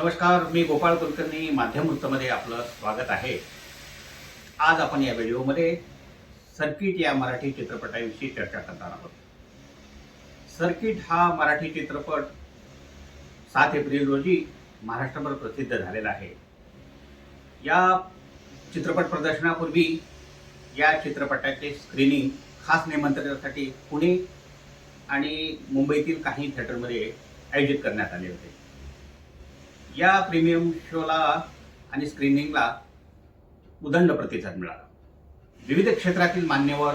नमस्कार मी गोपाळ कुलकर्णी माध्यम वृत्तमध्ये आपलं स्वागत आहे. आज आपण या व्हिडिओमध्ये सर्किट या मराठी चित्रपटाविषयी चर्चा करणार आहोत. सर्किट हा मराठी चित्रपट सात एप्रिल रोजी महाराष्ट्रभर प्रसिद्ध झालेला आहे. या चित्रपट प्रदर्शनापूर्वी या चित्रपटाचे स्क्रीनिंग खास निमंत्रणासाठी पुणे आणि मुंबईतील काही थिएटरमध्ये आयोजित करण्यात आले होते. या प्रीमियम शोला आणि स्क्रीनिंगला उदंड प्रतिसाद मिळाला. विविध क्षेत्रातील मान्यवर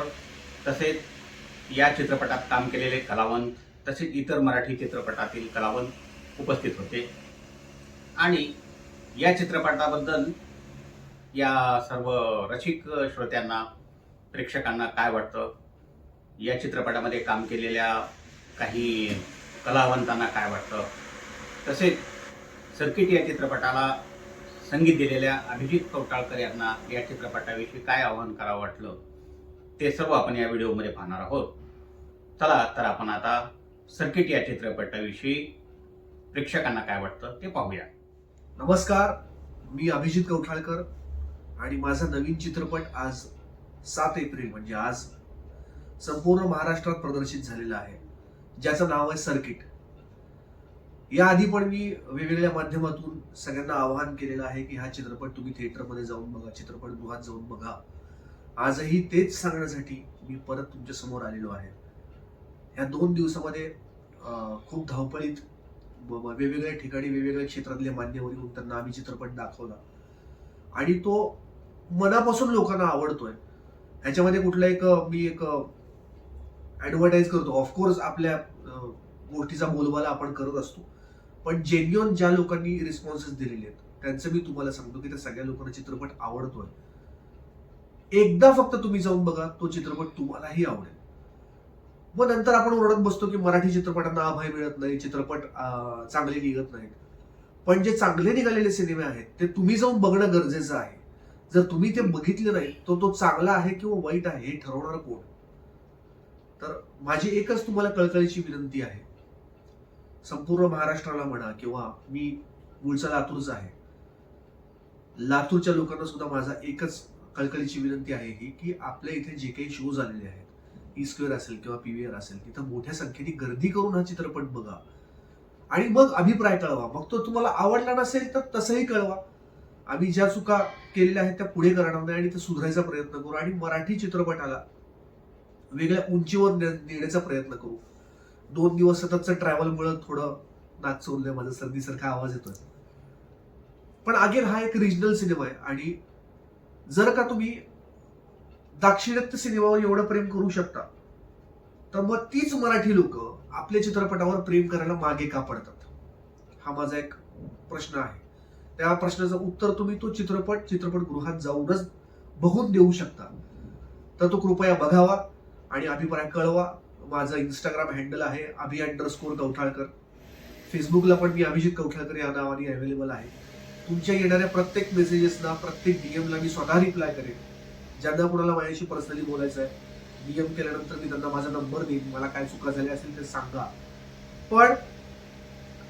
तसेच या चित्रपटात काम केलेले कलावंत तसेच इतर मराठी चित्रपटातील कलावंत उपस्थित होते. आणि या चित्रपटाबद्दल या सर्व रसिक श्रोत्यांना प्रेक्षकांना काय वाटतं? या चित्रपटामध्ये काम केलेल्या काही कलावंतांना काय वाटतं? तसेच सर्किट या चित्रपटाला संगीत दिलेल्या अभिजित कवटाळकर यांना या चित्रपटाविषयी काय आवाहन करावं वाटलं ते सर्व आपण या व्हिडिओमध्ये पाहणार आहोत. चला तर आपण आता सर्किट या चित्रपटाविषयी प्रेक्षकांना काय वाटतं ते पाहूया. नमस्कार मी अभिजित कवठाळकर आणि माझा नवीन चित्रपट आज सात एप्रिल म्हणजे आज संपूर्ण महाराष्ट्रात प्रदर्शित झालेला आहे ज्याचं नाव आहे सर्किट. याआधी पण मी वेगवेगळ्या माध्यमातून सगळ्यांना आवाहन केलेलं आहे की हा चित्रपट तुम्ही थिएटरमध्ये जाऊन बघा चित्रपटगृहात जाऊन बघा. आजही तेच सांगण्यासाठी मी परत तुमच्यासमोर आलेलो आहे. ह्या दोन दिवसामध्ये खूप धावपळीत ब- वेगवेगळ्या ठिकाणी वेगवेगळ्या क्षेत्रातले मान्यवर येऊन त्यांना आम्ही चित्रपट दाखवला. आणि तो मनापासून लोकांना आवडतोय. ह्याच्यामध्ये कुठला एक मी एक ॲडव्हर्टाईज करतो. ऑफकोर्स आपल्या गोष्टीचा बोलबाला आपण करत असतो. पण जेन्युअन ज्या लोकांनी रिस्पॉन्सेस दिलेले आहेत त्यांचं मी तुम्हाला सांगतो की त्या सगळ्या लोकांना चित्रपट आवडतोय. एकदा फक्त तुम्ही जाऊन बघा तो चित्रपट तुम्हालाही आवडेल. मग नंतर आपण ओरडत बसतो की मराठी चित्रपटांना अभय मिळत नाही चित्रपट चांगले निघत नाहीत. पण जे चांगले निघालेले सिनेमे आहेत ते तुम्ही जाऊन बघणं गरजेचं आहे. जर तुम्ही ते बघितले नाही तर तो चांगला आहे किंवा वाईट आहे हे ठरवणार कोण? तर माझी एकच तुम्हाला कळकळीची विनंती आहे. संपूर्ण महाराष्ट्राला म्हणा किंवा मी मूळचा लातूरचा आहे लातूरच्या लोकांना सुद्धा माझा एकच कळकळीची विनंती आहे ही की आपल्या इथे जे काही शो झालेले आहेत ई स्क्वेअर असेल किंवा पीव्हीआर असेल तिथं मोठ्या संख्येने गर्दी करून हा चित्रपट बघा. आणि मग अभिप्राय कळवा. मग तो तुम्हाला आवडला नसेल तर तसंही कळवा. आम्ही ज्या चुका केलेल्या आहेत त्या पुढे करणार नाही आणि ते सुधारायचा प्रयत्न करू आणि मराठी चित्रपटाला वेगळ्या उंचीवर ने- नेण्याचा प्रयत्न करू. दोन दिवस सततचं ट्रॅव्हलमुळे थोडं नाक चोरलंय माझा सर्दीसारखा आवाज येतोय. पण अगेन हा एक रिजनल सिनेमा आहे आणि जर का तुम्ही दाक्षिणात्य सिनेमावर एवढं प्रेम करू शकता तर मग तीच मराठी लोक आपल्या चित्रपटावर प्रेम करायला मागे का पडतात? हा माझा एक प्रश्न आहे. त्या प्रश्नाचं उत्तर तुम्ही तो चित्रपट चित्रपटगृहात जाऊनच बघून देऊ शकता. तर तो कृपया बघावा आणि अभिप्राय कळवा. माझं इंस्टाग्राम हँडल आहे अभि अंडर स्कोर कवठाळकर फेसबुकला पण मी अभिजित कवठाळकर या नावाने अवेलेबल आहे. तुमच्या येणाऱ्या प्रत्येक मेसेजेसना प्रत्येक डीएमला मी स्वतः रिप्लाय करेन. ज्यांना कोणाला माझ्याशी पर्सनली बोलायचं आहे डीएम केल्यानंतर मी त्यांना माझा नंबर देईन. मला काय चुका झाल्या असेल ते सांगा. पण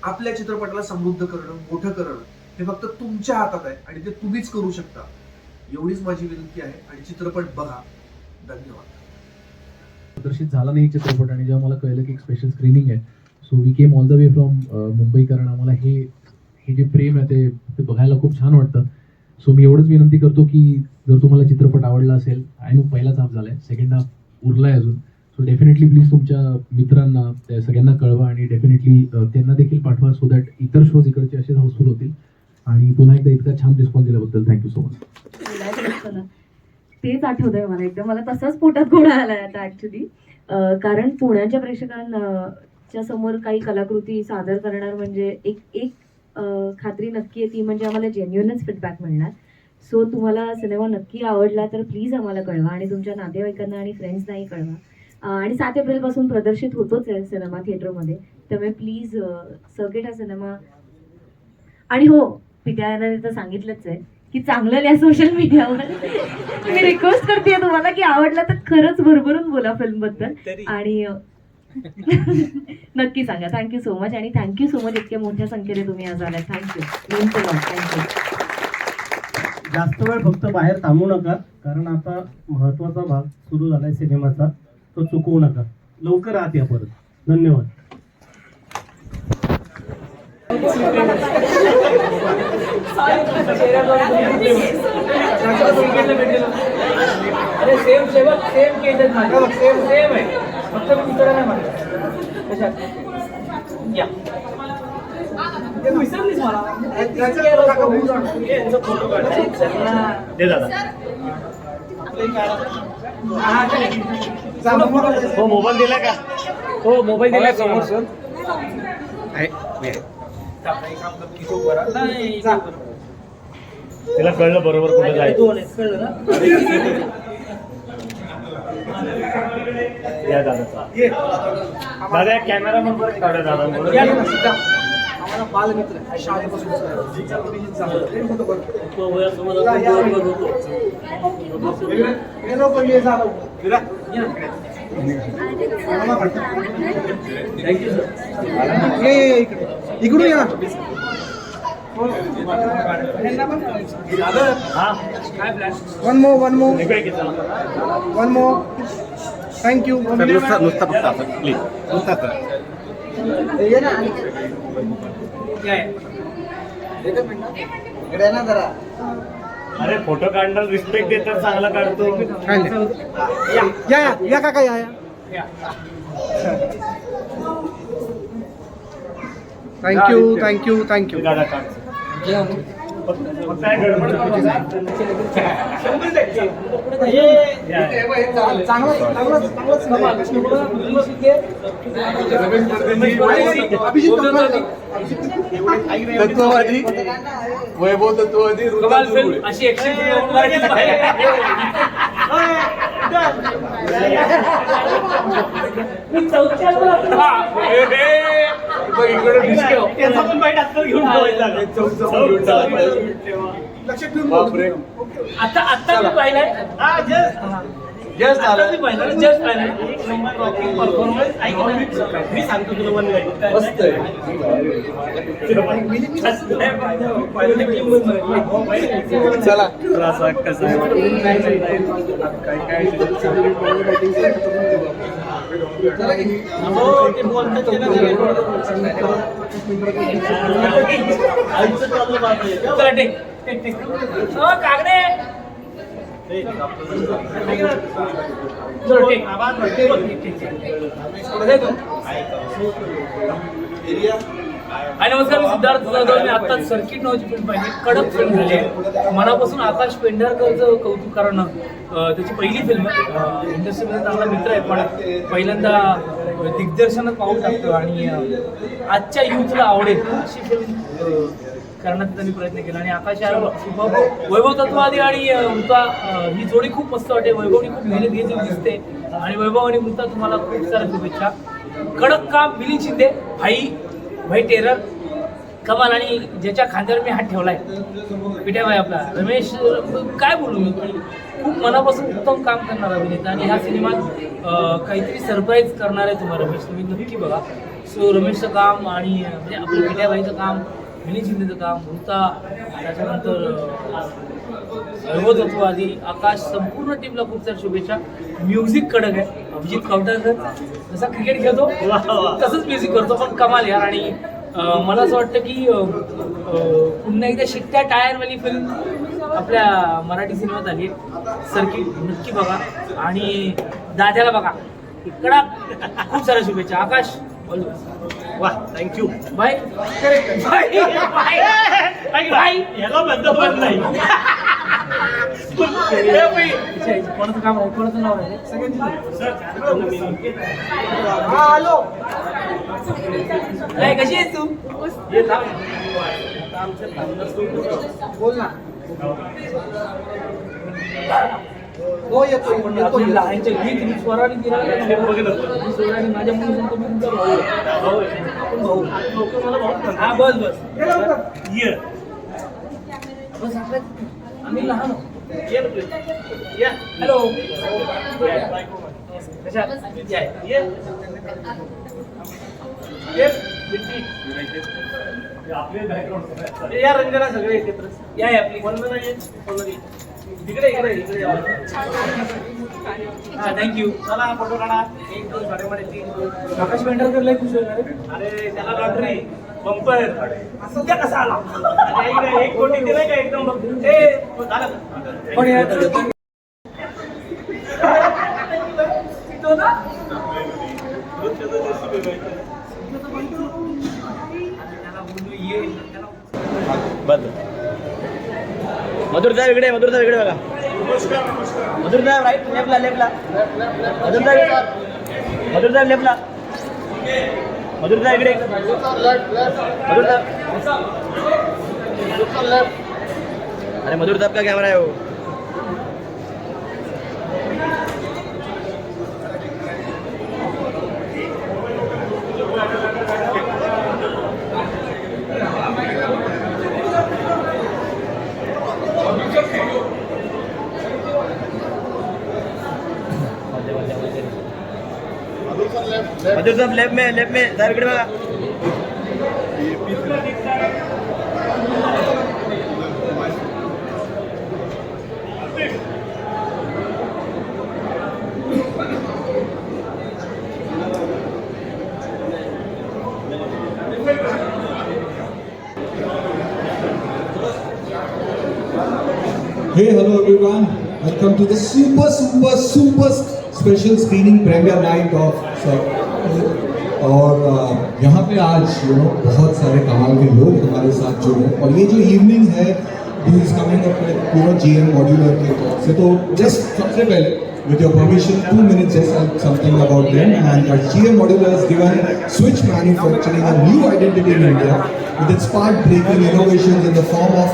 आपल्या चित्रपटाला समृद्ध करणं मोठं करणं हे फक्त तुमच्या हातात आहे आणि ते तुम्हीच करू शकता. एवढीच माझी विनंती आहे आणि चित्रपट बघा. धन्यवाद. प्रदर्शित झाला नाही चित्रपट आणि जेव्हा मला कळलं की एक स्पेशल स्क्रीनिंग आहे so we came all the way from Mumbai कारण आम्हाला हे हे जे प्रेम आहे ते ते बघायला खूप छान वाटतं. सो मी एवढंच विनंती करतो की जर तुम्हाला चित्रपट आवडला असेल आय नो पहिलाच हाफ झालाय सेकंड हाफ उरलाय अजून. सो डेफिनेटली प्लीज तुमच्या मित्रांना त्या सगळ्यांना कळवा आणि डेफिनेटली त्यांना देखील पाठवा सो दॅट इतर शोज इकडचे असेच हाऊसफुल होतील. आणि पुन्हा एकदा इतका छान रिस्पॉन्स दिल्याबद्दल थँक्यू सो मच तेच आठवतंय मला एकदम. मला तसाच पोटात घोडा आलाय आता ऍक्च्युली कारण पुण्याच्या प्रेक्षकांना च्या समोर काही कलाकृती सादर करणार म्हणजे एक एक खात्री नक्की आहे ती म्हणजे आम्हाला जेन्युनच फीडबॅक मिळणार. सो तुम्हाला सिनेमा नक्की आवडला तर प्लीज आम्हाला कळवा आणि तुमच्या नातेवाईकांना आणि फ्रेंड्सनाही कळवा. आणि सात एप्रिलपासून प्रदर्शित होतोच आहे सिनेमा थिएटरमध्ये. त्यामुळे प्लीज सर्किट हा सिनेमा आणि हो पित्याने तर सांगितलंच आहे. की चांगलं लिहा सोशल मीडियावर मी रिक्वेस्ट करते तुम्हाला की आवडला तर खरंच भरभरून बोला फिल्मबद्दल. आणि नक्की सांगा. थँक्यू सो मच आणि थँक्यू सो मच इतक्या मोठ्या संख्येने तुम्ही आज आलात. थँक्यू थँक्यू जास्त वेळ फक्त बाहेर थांबू नका कारण आता महत्त्वाचा भाग सुरू झालाय सिनेमाचा. तो चुकवू नका. लवकर आत या परत. धन्यवाद. अरे सेम सेम सेम केस आहेत माझे बघ सेम सेम आहे फक्त मी तिकडे नाही म्हणत कशात या विसरलीस मला. दे दादा हा. हो मोबाईल दिला का हो मोबाईल दिला समोर सर आहे तिला कळलं बरोबर कुठे जायचं. दोन आहेत कळलं ना? या दादा दादा कॅमेरा नंबर काढा दादा बालमित्र आहे, शाळेपासून अभिजित जाधव. Thank you, इकडून या one more one more one more thank you नुसता नुसता फक्त आपण प्लीज नुसतं असं. अरे फोटो काढणार रिस्पेक्ट देतात चांगला काढतो. या या या काका या या. थँक्यू थँक्यू थँक्यू दादा काढ. तत्ववादी वैभव तत्ववादी अशी एकशे मी चौथ्याला त्याचा पण बाईट आता घेऊन ठेवायचा आता आता मी पाहिलाय. जस्ट मी पाहिलं जस्ट पाहिलं एक नंबर रॉकिंग परफॉर्मन्स ऐक ना, मी सांगतो तुला वन मस्त हो ना चला टेक हो कागडे चलो टेक टेक, टेक, टेक. कुठे आहे तू? हाय नमस्कार मी सिद्धार्थ जाधव. मी आता सर्किट नावाची फिल्म पाहिली. कडक फिल्म झाली आहे. मनापासून आकाश पेंढारकरचं कौतुक कारण त्याची पहिली फिल्म आहे. इंडस्ट्रीमध्ये चांगला मित्र आहे पण पहिल्यांदा दिग्दर्शनात पाहून टाकतो आणि आजच्या युथला आवडेल अशी फिल्म करण्याचा त्यांनी प्रयत्न केला. आणि आकाश वैभव तत्वादी आणि मृता ही जोडी खूप मस्त वाटते. वैभवनी खूप मेहनत घेतली दिसते आणि वैभव आणि मृता तुम्हाला खूप साऱ्या शुभेच्छा. कडक काम मिलिंद शिंदे भाई भाई टेरर कमाल. आणि ज्याच्या खांद्यावर मी हात ठेवलाय. पिठ्याबाई आपला रमेश काय बोलू मी? खूप मनापासून उत्तम काम करणार अभिनेता. आणि ह्या सिनेमात काहीतरी सरप्राईज करणार आहे तुम्हाला रमेश. तुम्ही नक्की बघा. सो रमेशचं काम आणि म्हणजे आपलं पिठ्याबाईचं काम मिलिंद शिंदेचं काम मृता त्याच्यानंतर सर्वतत्ववादी आकाश संपूर्ण टीमला खूप साऱ्या शुभेच्छा. म्युझिक कडक आहे. अभिजित कवटाळकर जसा क्रिकेट खेळतो. तसंच म्युझिक करतो पण कमाल यार. आणि मला असं वाटतं की पुन्हा एकदा शिट्ट्या टायरवाली फिल्म आपल्या मराठी सिनेमात आली सर्किट नक्की बघा. आणि दाद्याला बघा. इकडा खूप साऱ्या शुभेच्छा. आकाश. वा thank you bye bye bye bye याला बंद नाही. कोणाचं काम आहे? कोणाचं नाव आहे? काय कशी आहेस तू. बोल ना. हो येतो पण आपली लहानच्या गीत मी स्वराने दिला स्वराने माझ्या मुली सांगतो मी तुमचा भाऊ. भाऊ. आपण. हा बस बस. ये बस आम्ही लहान हॅलो कशा? या, रंजना सगळे एकत्र. या या प्लीज वंदना ये वंदना ये. इकडे इकडे. हा थँक्यू चला फोटो काढा एक दोन साडेमध्ये तीन आकाश पेंढरकर लय खुश होईल रे. अरे त्याला लॉटरी बंपर सध्या कसा आला एक कोटी दिलाय का एकदम झालं? पण या- तो ना? त्याला बोललो ये त्याला मधुर साहेब इकडे मधुर साहेब इकडे बघा. मधुर साहेब राईट लेफ्टला लेफ्टला मधुर साहेब मधुर साहेब लेफ्टला मधुर साहेब इकडे. मधुर साहेब. अरे मधुर साहब का आहे हो? मधुर साहब लेफ्ट में लेफ्ट में साहब इकडे बघा Hey, hello everyone. Welcome to the super, super, super special screening premiere night of Sec. और यहाँ पे आज यू नो बहुत सारे कमाल के लोग हमारे साथ जुड़े हैं। और ये जो इवनिंग है पूरा जी एम मॉड्यूलर के तौर से। तो जस्ट सबसे पहले with your switch manufacturing a new identity in India with its part breaking innovation in the form of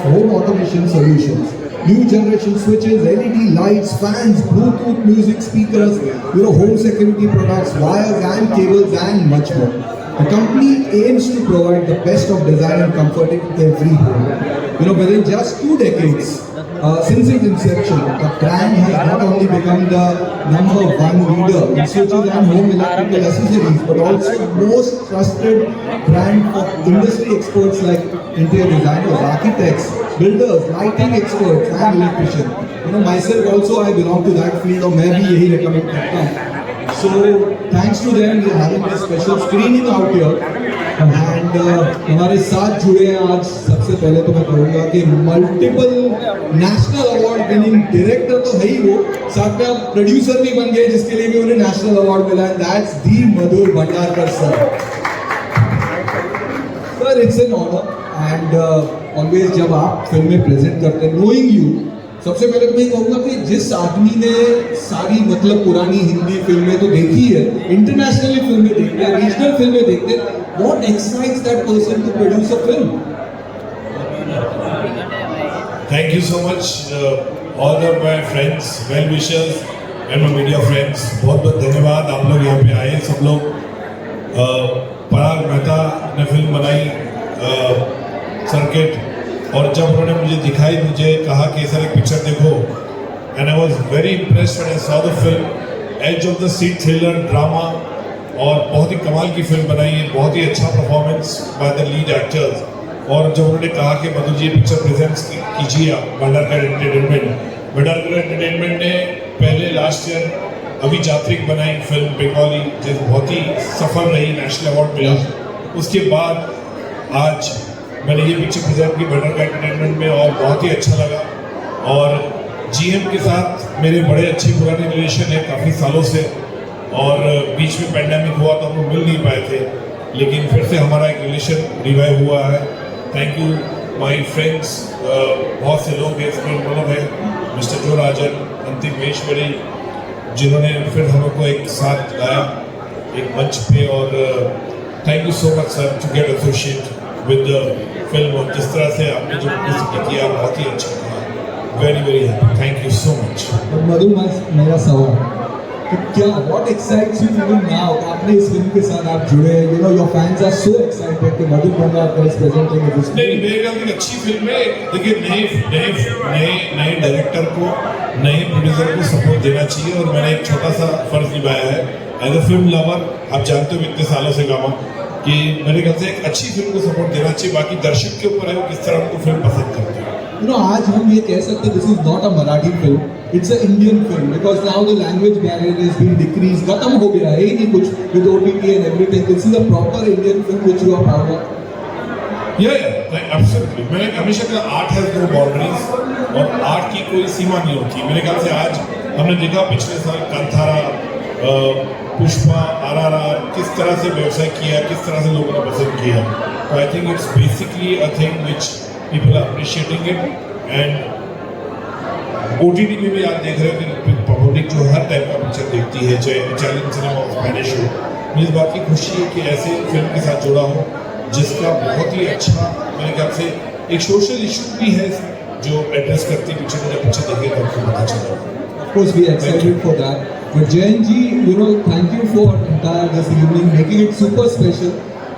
New generation switches, LED lights, fans, Bluetooth music speakers, you know, home security products, wires and cables and much more. The company aims to provide the best of design and comfort in every home. You know, within just two decades, uh, since its inception, the brand has not only become the number one leader in switches and home electrical accessories, but also most trusted brand for industry experts like interior designers, architects, builders, lighting experts, and electricians. You know, myself also, I belong to that field, मैं भी यही recommend करता हूँ. So, thanks to them, we are having a special screening out here. And हमारे साथ जुड़े हैं आज सबसे पहले तो मैं कहूँगा कि multiple national award winning director तो है ही वो साथ में प्रोड्यूसर भी बन गए जिसके लिए भी उन्हें नेशनल अवार्ड मिला है that's the Madhur Bhandarkar sir sir it's an honour and always जब आप फ़िल्म में प्रेजेंट करते हैं नोइंग यू सबसे पहले तो मैं ये कहूँगा कि जिस आदमी ने सारी मतलब पुरानी हिंदी फ़िल्में तो देखी है इंटरनेशनली फ़िल्में देखते हैं रीजनल फ़िल्में देखते हैं what excites that person to produce a film you so much, uh, all of my friends, well wishers, and my media friends. बहुत बहुत धन्यवाद आप लोग यहाँ पे आए सब लोग uh, पराग मेहता ने फ़िल्म बनाई सर्किट और जब उन्होंने मुझे दिखाई, मुझे कहा कि सर एक पिक्चर देखो। And I was very impressed and I saw the film edge of the seat thriller drama और बहुत ही कमाल की फ़िल्म बनाई है बहुत ही अच्छा performance by the lead actors और जब उन्होंने कहा कि मधु जी पिक्चर प्रेजेंट कीजिए आप भंडारकर एंटरटेनमेंट भंडारकर एंटरटेनमेंट ने पहले लास्ट ईयर अभी जात्रिक बनाई फ़िल्म बंगाली जो बहुत ही सफल रही नेशनल अवार्ड मिला। उसके बाद आज मैंने ये पिक्चर प्रेजेंट की भंडारकर एंटरटेनमेंट में और बहुत ही अच्छा लगा। और जीएम के साथ मेरे बड़े अच्छे पुराने रिलेशन है काफ़ी सालों से। और बीच में पेंडेमिक हुआ तो हम लोग मिल नहीं पाए थे। लेकिन फिर से हमारा एक रिलेशन रिवाइव हुआ है। थैंक यू माय फ्रेंड्स बहुत से लोग हैं, इसमें है। मिस्टर जो राजन अंतिम महेश्वरी जिन्होंने फिर हम लोग को एक साथ लाया, एक मंच पे। और thank you so much sir to get associate with film और जिस तरह से आपने जो ज़िक्र किया बहुत ही अच्छा था। Very very happy thank you so much Madhu मेरा सवाल कि क्या what excites you even now आपने इस फ़िल्म के साथ आप जुड़े हैं। You know your fans are so excited कि Madhur Bhandarkar is presenting this नहीं मेरे ख्याल एक अच्छी फ़िल्म है। देखिए नए नए नए नए डायरेक्टर को नए प्रोड्यूसर को सपोर्ट देना चाहिए। और मैंने एक छोटा सा फ़र्ज़ निभाया है। एज अ फ़िल्म लवर आप जानते हो इतने सालों से गामा कि मेरे ख्याल से एक अच्छी फ़िल्म को सपोर्ट देना चाहिए बाकी दर्शक के ऊपर है वो किस तरह उनको फ़िल्म पसंद करते हैं। यू नो आज हम ये कह सकते हैं this is not a Marathi film it's a Indian film because now the language barrier is been decrease खत्म हो गया है ही नहीं कुछ with OTT and everything this is a proper Indian film which you are proud of yeah yeah absolutely मैंने हमेशा कहा art has no boundaries और आर्ट की कोई सीमा नहीं होती। मेरे ख्याल से आज हमने देखा पिछले साल कांथारा पुष्पा आरआरआर किस तरह से व्यवसाय किया, किस तरह से लोगों ने पसंद किया? तो I think it's basically a thing which people are appreciating it and O T T में भी आप देख रहे हो कि पब्लिक जो हर टाइप का पिक्चर देखती है, चाहे इटालियन सिनेमा स्पेनिश हो। मुझे इस बात की खुशी है कि ऐसे फ़िल्म के साथ जुड़ा हो, जिसका बहुत ही अच्छा मेरे ख्याल से एक सोशल इशू भी है, जो एड्रेस करती पिक्चर मुझे पिक्चर देखे तो आपको पता चला। course, we are excited for that. But Jayan ji, you know, thank you for entire this evening, making it super special.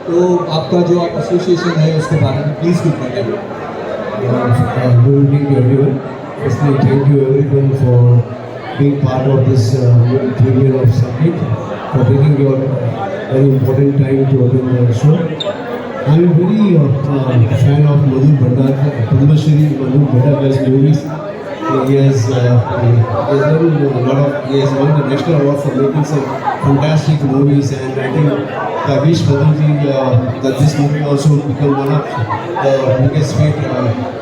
तो आपका जो आप एसोसिएशन है उसके बारे में प्लीज कुछ बताइए Uh, good evening to everyone. Firstly, thank you everyone for being part of this uh, premiere of Summit, for taking your uh, very important time to attend the show. I'm a very uh, uh, fan of Madhu Bhandar, Padma Shri Madhu Bhandarkar's movies. he has, uh, he has a lot of, he has won the National Award for making some fantastic movies and I think I wish Bhadanji uh, that this movie also will become one of the biggest hit uh,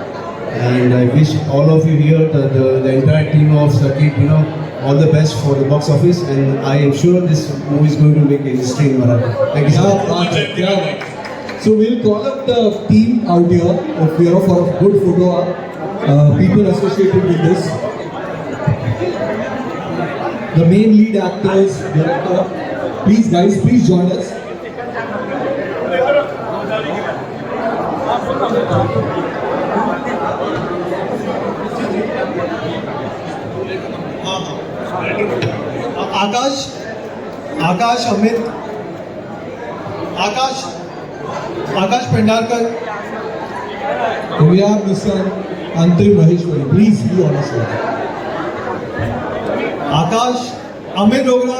and I wish all of you here, the, the, the entire team of Sakit, you know, all the best for the box office and I am sure this movie is going to make a history in Maratha. Thank you so much. So we'll call up the team out here of Bureau for a good photo up. Uh, people associated with this. The main lead actors, director. Please guys, please join us. Akash Akash Amit Akash Akash Pendharkar We have Please be honest with us. Akash Amit Dogra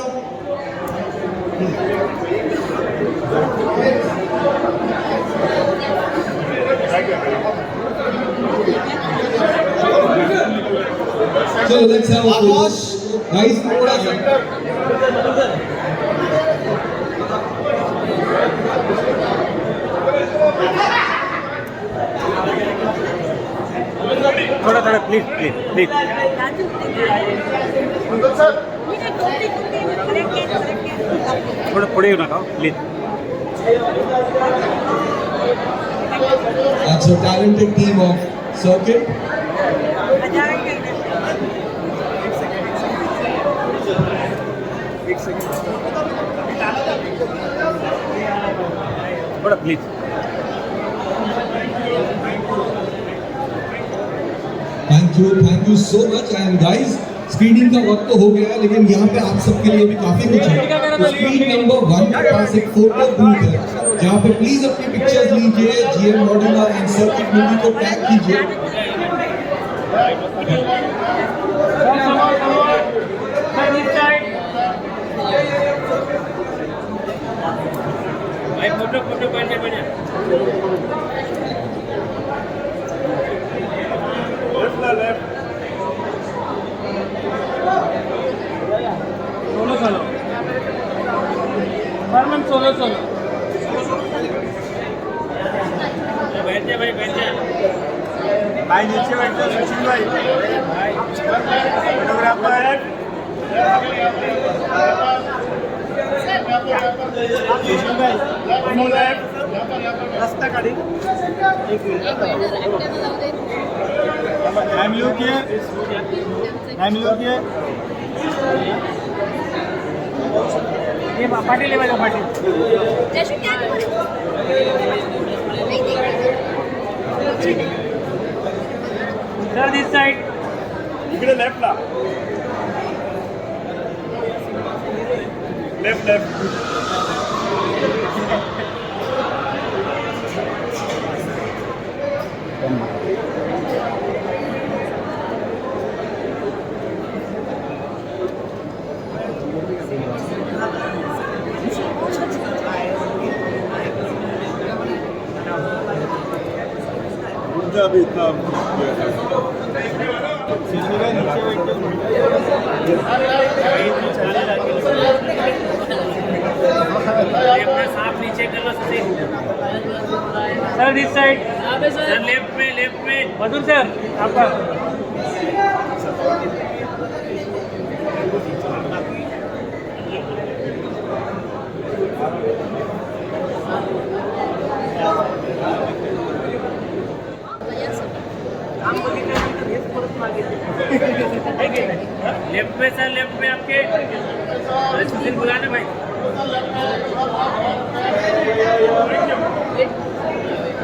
let's have a photo. Guys, थोड़ा सा थोड़ा थोड़ा please please please थोडं पुढे येऊ नका please That's a talented team of Circuit. थोडं please thank you thank you so much and guys screening का वक्त तो हो गया है, लेकिन यहाँ पे आप सबके लिए भी काफ़ी कुछ है। तो स्क्रीन नंबर वन के पास एक फ़ोटो बूथ है, जहाँ पे प्लीज़ अपनी पिक्चर्स लीजिए GM modular and circuit movie को टैग कीजिए। फ़ोटो फ़ोटो पाहिजे पाहिजे solo solo ma'am solo solo बैठ जा भाई बैठ जा भाई नीचे बैठ जा सचिन भाई फोटोग्राफर रस्ता काढी एक I'm look here. I'm look here. ये Patil Patil sir this side इकडे लेफ्टला लेफ्ट लेफ्ट लेफ़्ट में सर, लेफ़्ट में आपके। सुशील बुलाने भाई।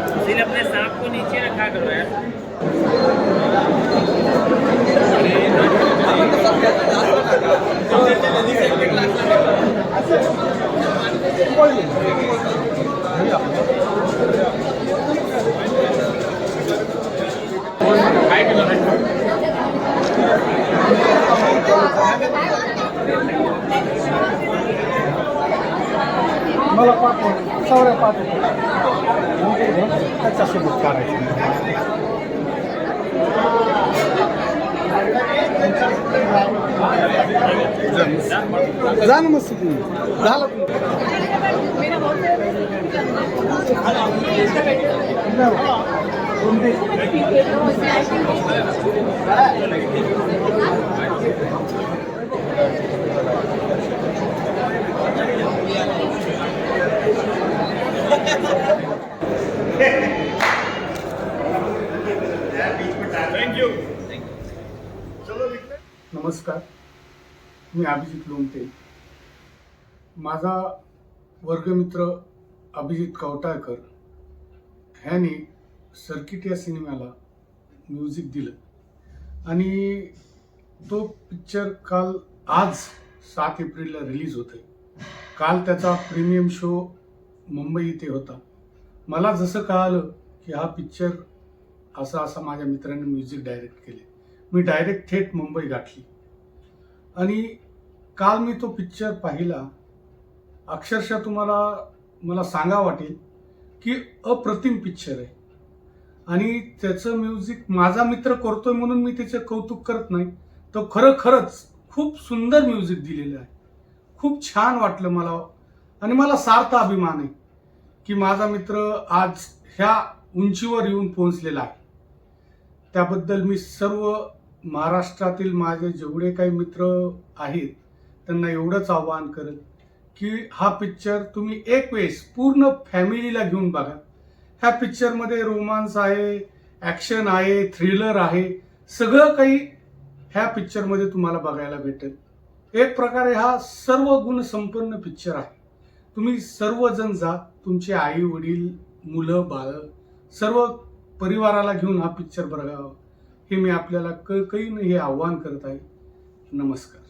सुशील, अपने सांप को नीचे रखा करो, यार। मला पाच सवऱ्या पाच त्याच्यासोबत काढायचं जा ना मस्त तुम्ही झालं तुम्ही नमस्कार मी अभिजित लोमते माझा वर्गमित्र अभिजित कवटाळकर ह्याने सर्किट या सिनेमाला म्युझिक दिलं. आणि तो पिक्चर काल आज सात एप्रिलला रिलीज होतोय. काल त्याचा प्रीमियम शो मुंबई इथे होता. मला जसं कळालं की हा पिक्चर असा असा माझ्या मित्राने म्युझिक डायरेक्ट केले. मी डायरेक्ट थेट मुंबई गाठली. आणि काल मी तो पिक्चर पाहिला. अक्षरशः तुम्हाला मला सांगा वाटेल की अप्रतिम पिक्चर आहे. आणि त्याचं म्युझिक माझा मित्र करतोय म्हणून मी त्याचं कौतुक करत नाही. तर खरं खरंच खूप सुंदर म्युझिक दिलेलं आहे. खूप छान वाटलं मला. आणि मला सार्थ अभिमान आहे की माझा मित्र आज ह्या उंचीवर येऊन पोहोचलेला आहे. त्याबद्दल मी सर्व महाराष्ट्रातील माझे जेवढे काही मित्र आहेत त्यांना एवढंच आवाहन करेल की हा पिक्चर तुम्ही एक वेळेस पूर्ण फॅमिलीला घेऊन बघा. ह्या पिक्चरमध्ये रोमांस आहे ॲक्शन आहे थ्रिलर आहे. सगळं काही ह्या पिक्चरमध्ये तुम्हाला बघायला भेटेल. एक प्रकारे हा सर्व गुणसंपन्न पिक्चर आहे. तुम्ही सर्वजण जा तुमचे आई वडील मुलं बाळ सर्व परिवाराला घेऊन हा पिक्चर बघावा. हे मी आपल्याला कळकळीनं हे आव्हान करत आहे. नमस्कार.